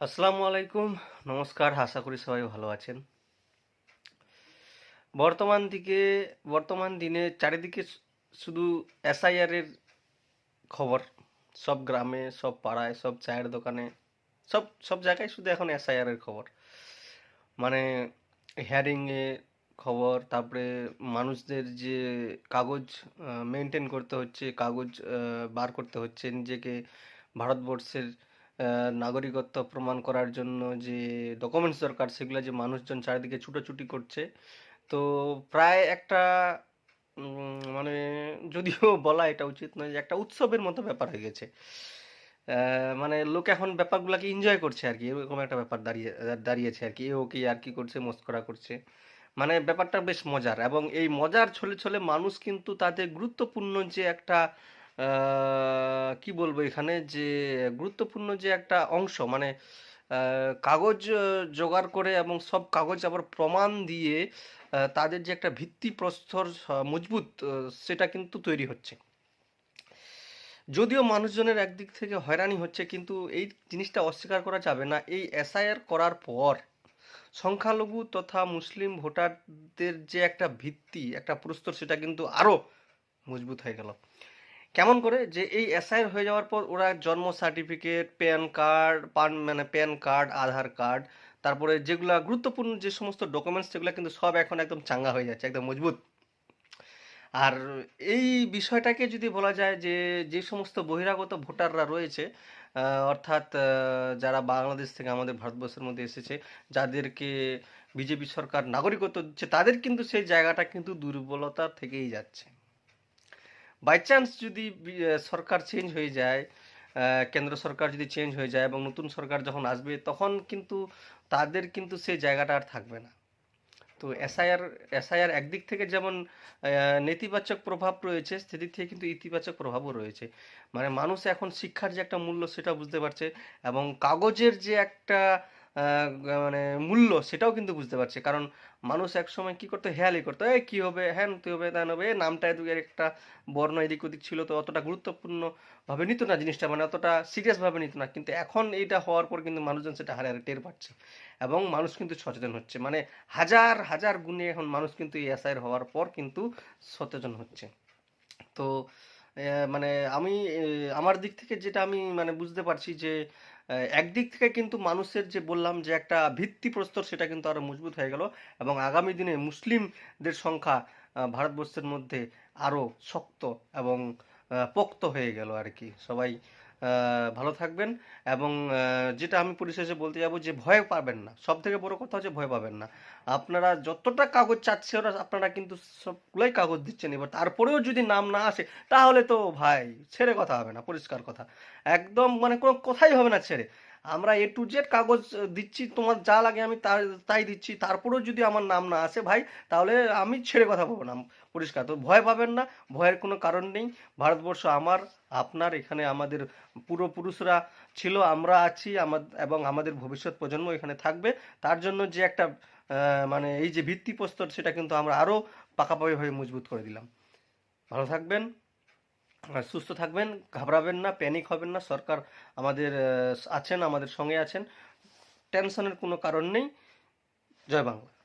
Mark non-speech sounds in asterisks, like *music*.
আসসালামু আলাইকুম। নমস্কার, আশা করি সবাই ভালো আছেন। বর্তমান দিকে, বর্তমান দিনে চারিদিকে শুধু এসআইআর এর খবর। সব গ্রামে, সব পাড়ায়, সব চায়ের দোকানে, সব সব জায়গায় শুধু এখন এসআইআর এর খবর। মানে হিয়ারিং এ খবর, তারপরে মানুষদের যে কাগজ মেনটেন করতে হচ্ছে, কাগজ বার করতে হচ্ছে, নিজেকে ভারতবর্ষের নাগরিকত্ব প্রমাণ করার জন্য যে ডকুমেন্টস দরকার, সেগুলো যে মানুষজন চারিদিকে ছুটোছুটি করছে। তো প্রায় একটা মানে যদিও *laughs* বলা এটা উচিত নয় যে একটা উৎসবের মতো ব্যাপার হয়ে গেছে। মানে লোক এখন ব্যাপারগুলোকে এনজয় করছে আর কি, এরকম একটা ব্যাপার দাঁড়িয়ে, দাঁড়িয়েছে আর কি। এ ওকে আর কি করছে, মস্করা করছে। মানে ব্যাপারটা বেশ মজার এবং এই মজার ছলে ছলে মানুষ কিন্তু তাদের গুরুত্বপূর্ণ যে একটা কি বলব এখানে যে গুরুত্বপূর্ণ যে একটা অংশ মানে কাগজ জোগাড় করে এবং সব কাগজ আবার প্রমাণ দিয়ে তাদের যে একটা ভিত্তি প্রস্তর মজবুত সেটা কিন্তু তৈরি হচ্ছে। যদিও মানুষজনের একদিক থেকে হয়রানি হচ্ছে, কিন্তু এই জিনিসটা অস্বীকার করা যাবে না। এই এসআইআর করার পর সংখ্যালঘু তথা মুসলিম ভোটারদের যে একটা ভিত্তি, একটা প্রস্তর, সেটা কিন্তু আরও মজবুত হয়ে গেল। কেমন করে? যে এই এসআইআর হয়ে যাওয়ার পর ওরা জন্ম সার্টিফিকেট প্যান কার্ড পান মানে প্যান কার্ড আধার কার্ড তারপরে যেগুলা গুরুত্বপূর্ণ যে সমস্ত ডকুমেন্টস সেগুলো কিন্তু সব এখন একদম চাঙ্গা হয়ে যাচ্ছে, একদম মজবুত। আর এই বিষয়টাকে যদি বলা যায় যে যে সমস্ত বহিরাগত ভোটাররা রয়েছে অর্থাৎ যারা বাংলাদেশ থেকে আমাদের ভারতবর্ষের মধ্যে এসেছে, যাদেরকে বিজেপি সরকার নাগরিকত্ব দিচ্ছে, তাদের কিন্তু সেই জায়গাটা কিন্তু দুর্বলতা থেকেই যাচ্ছে। বাই চান্স যদি সরকার চেঞ্জ হয়ে যায় কেন্দ্র সরকার যদি চেঞ্জ হয়ে যায় এবং নতুন সরকার যখন আসবে, তখন কিন্তু তাদের কিন্তু সেই জায়গাটা আর থাকবে না। তো এসআইআর এসআইআর একদিক থেকে যেমন নেতিবাচক প্রভাব রয়েছে, সেদিক থেকে কিন্তু ইতিবাচক প্রভাবও রয়েছে। মানে মানুষ এখন শিক্ষার যে একটা মূল্য, সেটা বুঝতে পারছে এবং কাগজের যে একটা মানে মূল্য সেটাও কিন্তু বুঝতে পারছে। কারণ মানুষ এক সময় কি করতো? হেয়ালি করতো। এই কি হবে? হ্যান তুই হবে? ত্যান হবে। এ নামটা এদিকে একটা বর্ণ এদিক ওদিক ছিল, তো অতটা গুরুত্বপূর্ণ ভাবে নিত না জিনিসটা মানে অতটা সিরিয়াস ভাবে নিত না। কিন্তু এখন এইটা হওয়ার পর কিন্তু মানুষজন সেটা হারে হারে টের পাচ্ছে এবং মানুষ কিন্তু সচেতন হচ্ছে। মানে হাজার হাজার গুণে এখন মানুষ কিন্তু এই এসআইআর হওয়ার পর কিন্তু সচেতন হচ্ছে। তো মানে আমি আমার দিক থেকে যেটা আমি মানে বুঝতে পারছি যে একদিক থেকে কিন্তু মানুষের যে বললাম যে একটা ভিত্তিপ্রস্তর সেটা কিন্তু আরও মজবুত হয়ে গেল এবং আগামী দিনে মুসলিমদের সংখ্যা ভারতবর্ষের মধ্যে আরও শক্ত এবং পোক্ত হয়ে গেল আর কি। সবাই ভালো থাকবেন এবং যেটা আমি পরিশেষে বলতে যাব যে ভয় পাবেন না। সব থেকে বড় কথা হচ্ছে ভয় পাবেন না। আপনারা যতটা কাগজ চাচ্ছে ওরা, আপনারা কিন্তু সবগুলোই কাগজ দিচ্ছেন। এবার তারপরেও যদি নাম না আসে, তাহলে তো ভাই, ছেড়ে কথা হবে না, পরিষ্কার কথা। একদম মানে কোনো কথাই হবে না ছেড়ে। আমরা এ টু জেড কাগজ দিচ্ছি, তোমার যা লাগে আমি তাই দিচ্ছি, তারপরেও যদি আমার নাম না আসে ভাই, তাহলে আমি ছেড়ে কথা বলব না, পরিষ্কার। তো ভয় পাবেন না, ভয়ের কোনো কারণ নেই, ভারতবর্ষ আমার, আপনার, এখানে আমাদের পূর্বপুরুষরা ছিল, আমরা আছি, আমার, এবং আমাদের ভবিষ্যৎ প্রজন্ম এখানে থাকবে। তার জন্য যে একটা মানে এই যে ভিত্তিপ্রস্তর, সেটা কিন্তু আমরা আরও পাকাপাকি হয়ে মজবুত করে দিলাম। ভালো থাকবেন। সুস্থ থাকবেন, ঘাবড়াবেন না প্যানিক হবেন না। সরকার আমাদের আছেন, আমাদের সঙ্গে আছেন। টেনশনের কোনো কারণ নেই। জয় বাংলা।